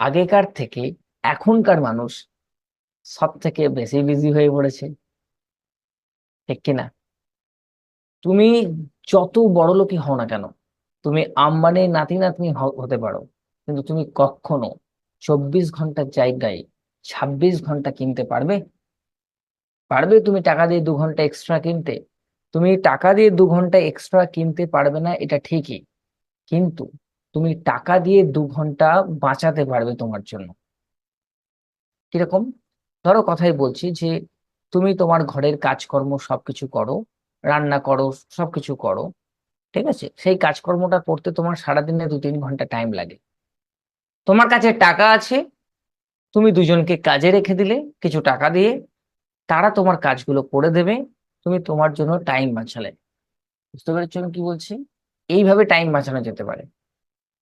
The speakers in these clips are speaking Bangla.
আগেকার থেকে এখনকার মানুষ সব থেকে বেশি বিজি হয়ে পড়েছে। ঠিক কিনা তুমি যত বড় লোকই হও না কেন, তুমি আম্বানির নাতি নাতনি হতে পারো, কিন্তু তুমি কখনো চব্বিশ ঘণ্টার জায়গায় ছাব্বিশ ঘণ্টা কিনতে পারবে? পারবে তুমি টাকা দিয়ে দু ঘণ্টা এক্সট্রা কিনতে। তুমি টাকা দিয়ে দু ঘণ্টা এক্সট্রা কিনতে পারবে না, এটা ঠিকই। কিন্তু তুমি টাকা দিয়ে দু ঘণ্টা বাঁচাতে পারবে তোমার জন্য। কীরকম? ধরো কথাই বলছি যে, তুমি তোমার ঘরের কাজকর্ম সবকিছু করো, রান্না করো, সবকিছু করো, ঠিক আছে? সেই কাজকর্মটা করতে তোমার সারাদিনে দু তিন ঘণ্টা টাইম লাগে। তোমার কাছে টাকা আছে, তুমি দুজনকে কাজে রেখে দিলে কিছু টাকা দিয়ে, তারা তোমার কাজগুলো করে দেবে, তুমি তোমার জন্য টাইম বাঁচালে। বুঝতে পেরেছ আমি কি বলছি? এইভাবে টাইম বাঁচানো যেতে পারে।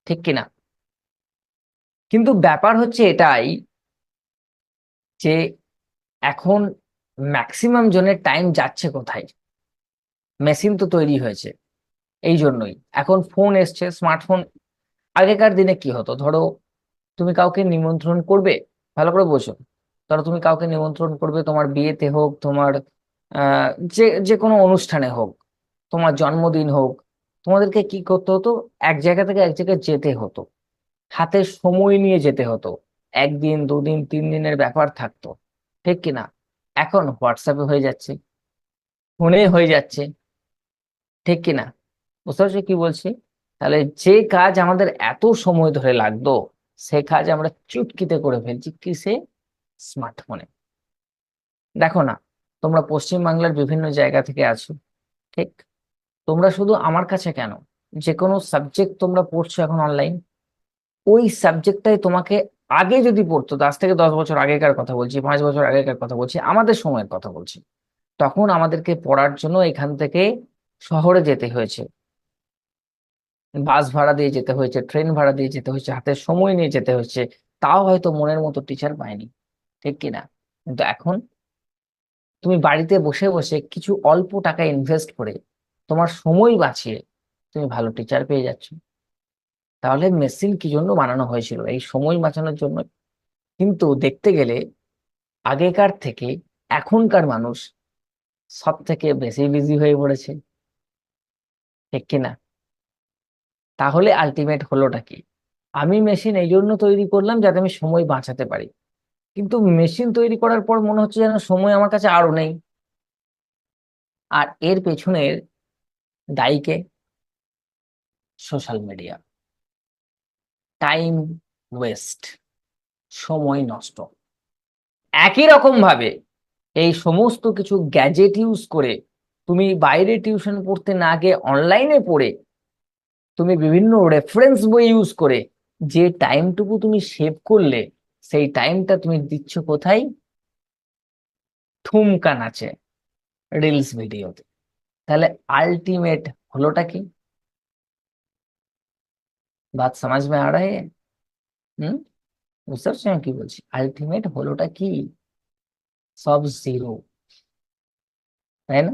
ঠিক কিনা? কিন্তু ব্যাপার হচ্ছে এটাই যে এখন ম্যাক্সিমাম জনের টাইম যাচ্ছে কোথায়? মেশিন তো তৈরি হয়েছে, এই জন্যই। এখন ফোন এসছে স্মার্টফোন আগেকার দিনে কি হতো? ধরো, তুমি কাউকে নিমন্ত্রণ করবে, ভালো করে বোঝো। ধরো, তুমি কাউকে নিমন্ত্রণ করবে, তোমার বিয়েতে হোক, তোমার যে যে কোনো অনুষ্ঠানে হোক, তোমার জন্মদিন হোক তোমাদেরকে কি করতে হতো? এক জায়গা থেকে এক জায়গায় যেতে হতো। হাতে সময় নিয়ে যেতে হতো। একদিন, দুদিন, তিন দিনের ব্যাপার থাকতো। ঠিক কিনা এখন হোয়াটসঅ্যাপে হয়ে যাচ্ছে। ফোনে হয়ে যাচ্ছে। ঠিক কিনা বুঝতে পারছ কি বলছি? তাহলে যে কাজ আমাদের এত সময় ধরে লাগতো, সে কাজ আমরা চুটকিতে করে ফেলছি কিসে? স্মার্টফোনে দেখো না, তোমরা পশ্চিম বাংলার বিভিন্ন জায়গা থেকে আছো। ঠিক? তোমরা শুধু আমার কাছে কেন? যে কোনো সাবজেক্ট তোমরা পড়ছো এখন অনলাইন ওই সাবজেক্টটাই তোমাকে আগে যদি পড়তো আজ থেকে দশ বছর আগেকার কথা বলছি, পাঁচ বছর আগেকার কথা বলছি, আমাদের সময়ের কথা বলছি, তখন আমাদেরকে পড়ার জন্য এখান থেকে শহরে যেতে হয়েছে। বাস ভাড়া দিয়ে যেতে হয়েছে ট্রেন ভাড়া দিয়ে যেতে হয়েছে, হাতে সময় নিয়ে যেতে হয়েছে, তাও হয়তো মনের মতো টিচার পাইনি ঠিক কিনা কিন্তু এখন তুমি বাড়িতে বসে বসে কিছু অল্প টাকা ইনভেস্ট করে তোমার সময় বাঁচিয়ে তুমি ভালো টিচার পেয়ে যাচ্ছ। তাহলে মেশিন কি জন্য বানানো হয়েছিল? এই সময় বাঁচানোর জন্য। কিন্তু দেখতে গেলে আগেকার থেকে এখনকার মানুষ সব থেকে বেশি বিজি হয়ে পড়েছে। ঠিক কিনা তাহলে আলটিমেট হলোটা কি? আমি মেশিন এই জন্য তৈরি করলাম যাতে আমি সময় বাঁচাতে পারি। কিন্তু মেশিন তৈরি করার পর মনে হচ্ছে যেন সময় আমার কাছে আরও নেই। আর এর পেছনের দায়ীকে সোশ্যাল মিডিয়া টাইম ওয়েস্ট সময় নষ্ট। একই রকম ভাবে এই সমস্ত কিছু গ্যাজেট ইউজ করে তুমি বাইরে টিউশন পড়তে না গিয়ে অনলাইনে পড়ে তুমি বিভিন্ন রেফারেন্স বই ইউজ করে যে টাইমটুকু তুমি সেভ করলে সেই টাইমটা তুমি দিচ্ছ কোথায়? ঠুমকা নাচে রিলস ভিডিওতে তাহলে আলটিমেট হলোটা কি বাত সমাজ মে আ রা হ্যাঁ হুম বুঝতে পারছি কি বলছি আলটিমেট হলোটা কি সব জিরো তাই না